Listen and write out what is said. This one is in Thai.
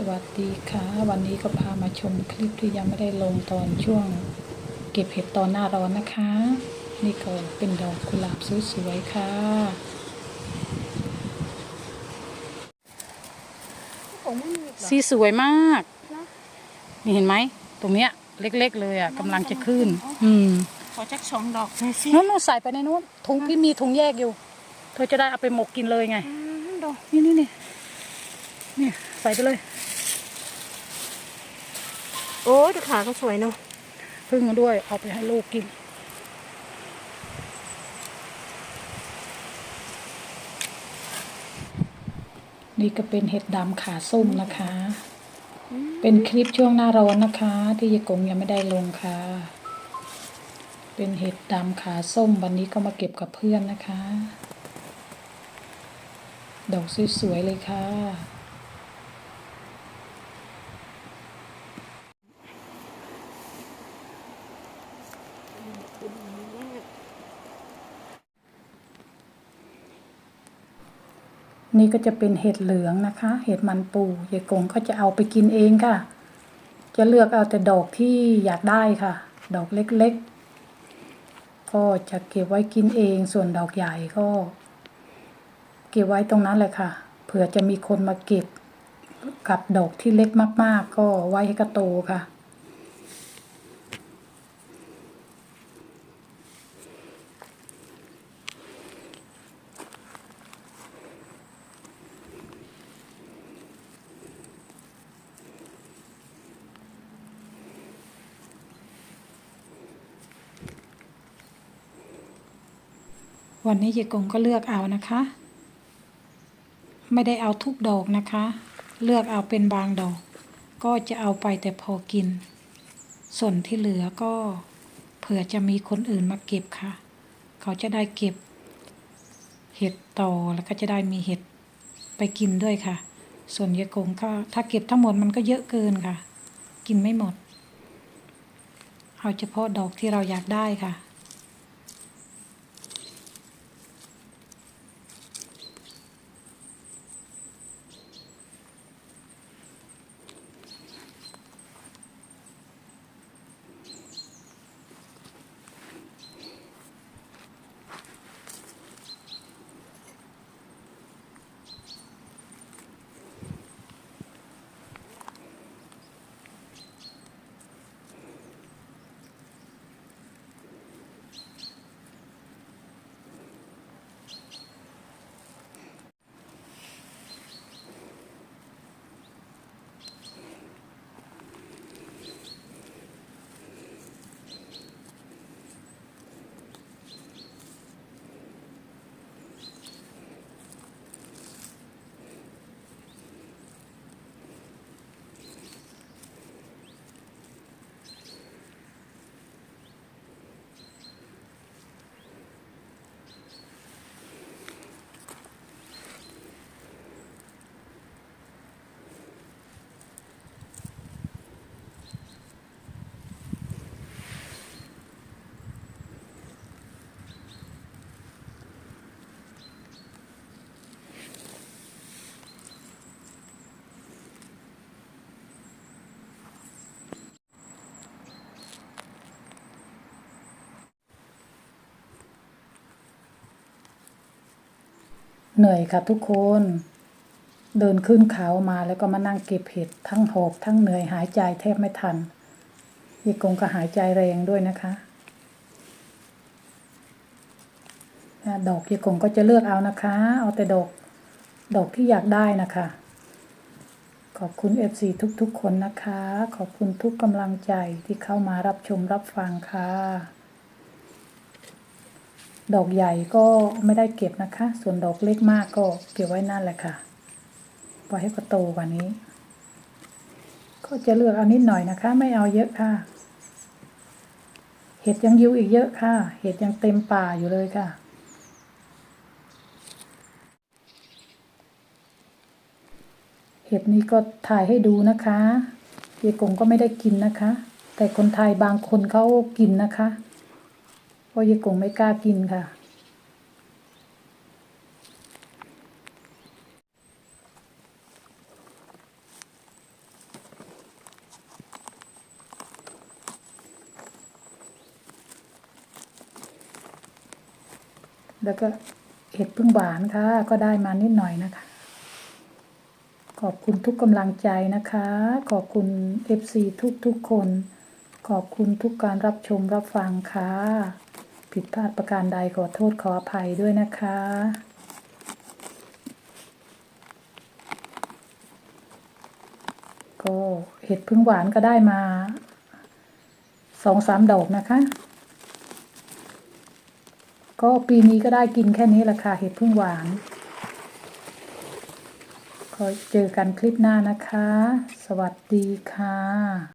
สวัสดีค่ะ วันนี้ก็พามาชมคลิปที่ยังไม่ได้ลงตอนช่วง เก็บเห็ดตอนหน้าร้อนนะคะ นี่ก็เป็นดอกกุหลาบสวยๆค่ะผมไม่มีอีกเหรอสีสวยมากนะนี่เห็นไหม ตรงเนี้ยเล็กๆเลยอะกำลังจะขึ้น อืมขอจักสองดอกเลยสินู้นๆใส่ไปในนู้นถุงพี่มีถุงแยกอยู่ เธอจะได้เอาไปหมกกินเลยไงอืมดอกนี่นี่นี่นี่ใส่ไปเลย โอ้ยดูขาก็สวยเนาะพึ่งมาด้วยเอาไปให้ลูกกิน นี่ก็เป็นเห็ดดำขาส้มนะคะ เป็นคลิปช่วงหน้าร้อนนะคะ ที่ยายกงยังไม่ได้ลงค่ะ เป็นเห็ดดำขาส้มวันนี้ก็มาเก็บกับเพื่อนนะคะดอกสวยๆเลยค่ะ นี่ก็จะเป็นเห็ดเหลืองนะคะ เห็ดมันปูยายกงก็จะเอาไปกินเองค่ะ จะเลือกเอาแต่ดอกที่อยากได้ค่ะ ดอกเล็กๆ ก็จะเก็บไว้กินเอง ส่วนดอกใหญ่ก็ เก็บไว้ตรงนั้นเลยค่ะ เผื่อจะมีคนมาเก็บกับดอกที่เล็กมาก ๆ ก็ไว้ให้กระโตค่ะ วันนี้ยายกงก็เลือกเอานะคะ ไม่ได้เอาทุกดอกนะคะ เลือกเอาเป็นบางดอก ก็จะเอาไปแต่พอกิน ส่วนที่เหลือก็เผื่อจะมีคนอื่นมาเก็บค่ะ เขาจะได้เก็บ เห็ดต่อแล้วก็จะได้มีเห็ดไปกินด้วยค่ะ ส่วนยายกงก็ถ้าเก็บทั้งหมดมันก็เยอะเกินค่ะ กินไม่หมด เอาเฉพาะดอกที่เราอยากได้ค่ะ เหนื่อยค่ะทุกคน เดินขึ้นเขามาแล้วก็มานั่งเก็บเห็ดทั้งหอบทั้งเหนื่อยหายใจแทบไม่ทันยายกงก็หายใจแรงด้วยนะคะดอกยายกงก็จะเลือกเอานะคะ เอาแต่ดอกดอกที่อยากได้นะคะ ขอบคุณ FC ทุกๆคนนะคะ ขอบคุณทุกกำลังใจที่เข้ามารับชมรับฟังค่ะ ดอกใหญ่ก็ไม่ได้เก็บนะคะ ส่วนดอกเล็กมากก็เก็บไว้นั่นแหละค่ะ ปล่อยให้เขาโตกว่านี้ ก็จะเลือกเอานิดหน่อยนะคะ ไม่เอาเยอะค่ะ เห็ดยังอยูอีกเยอะค่ะ เห็ดยังเต็มป่าอยู่เลยค่ะ เห็ดนี้ก็ถ่ายให้ดูนะคะเยกงก็ไม่ได้กินนะคะ แต่คนไทยบางคนเขากินนะคะ พราะยากงไม่กล้ากินค่ะ แล้วก็เห็ดพึ่งหวานค่ะ ก็ได้มานิดหน่อยนะคะ ขอบคุณทุกกำลังใจนะคะ ขอบคุณ FC ทุกทุกคน ขอบคุณทุกการรับชมรับฟังค่ะ ผิดพลาดประการใดขอโทษขออภัยด้วยนะคะ ก็เห็ดพึ่งหวานก็ได้มาสองสามดอกนะคะ ก็ปีนี้ก็ได้กินแค่นี้แหละค่ะเห็ดพึ่งหวานขอเจอกันคลิปหน้านะคะ สวัสดีค่ะ